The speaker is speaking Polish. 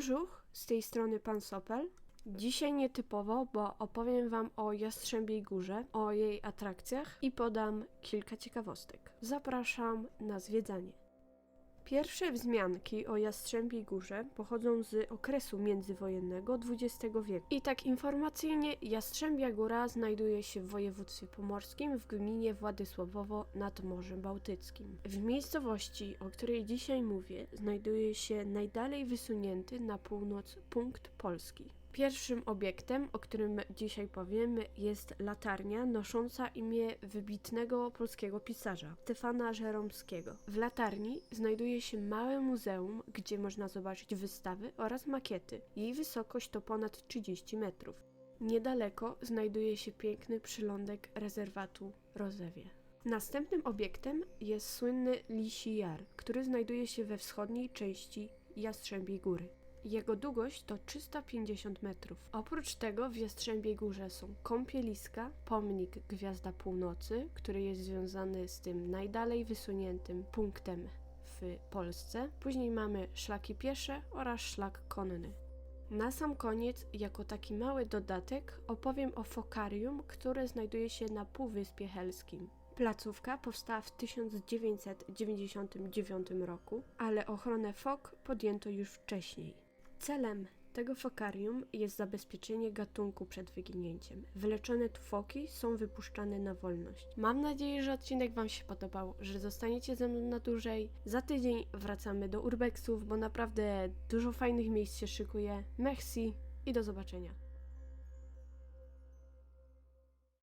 Bonjour, z tej strony Pan Sopel. Dzisiaj nietypowo, bo opowiem Wam o Jastrzębiej Górze, o jej atrakcjach i podam kilka ciekawostek. Zapraszam na zwiedzanie. Pierwsze wzmianki o Jastrzębiej Górze pochodzą z okresu międzywojennego XX wieku. I tak informacyjnie, Jastrzębia Góra znajduje się w województwie pomorskim w gminie Władysławowo nad Morzem Bałtyckim. W miejscowości, o której dzisiaj mówię, znajduje się najdalej wysunięty na północ punkt Polski. Pierwszym obiektem, o którym dzisiaj powiemy, jest latarnia nosząca imię wybitnego polskiego pisarza Stefana Żeromskiego. W latarni znajduje się małe muzeum, gdzie można zobaczyć wystawy oraz makiety. Jej wysokość to ponad 30 metrów. Niedaleko znajduje się piękny przylądek rezerwatu Rozewie. Następnym obiektem jest słynny Lisi Jar, który znajduje się we wschodniej części Jastrzębiej Góry. Jego długość to 350 metrów. Oprócz tego w Jastrzębiej Górze są kąpieliska, pomnik Gwiazda Północy, który jest związany z tym najdalej wysuniętym punktem w Polsce. Później mamy szlaki piesze oraz szlak konny. Na sam koniec, jako taki mały dodatek, opowiem o fokarium, które znajduje się na Półwyspie Helskim. Placówka powstała w 1999 roku, ale ochronę fok podjęto już wcześniej. Celem tego fokarium jest zabezpieczenie gatunku przed wyginięciem. Wyleczone tu foki są wypuszczane na wolność. Mam nadzieję, że odcinek Wam się podobał, że zostaniecie ze mną na dłużej. Za tydzień wracamy do urbexów, bo naprawdę dużo fajnych miejsc się szykuje. Merci i do zobaczenia.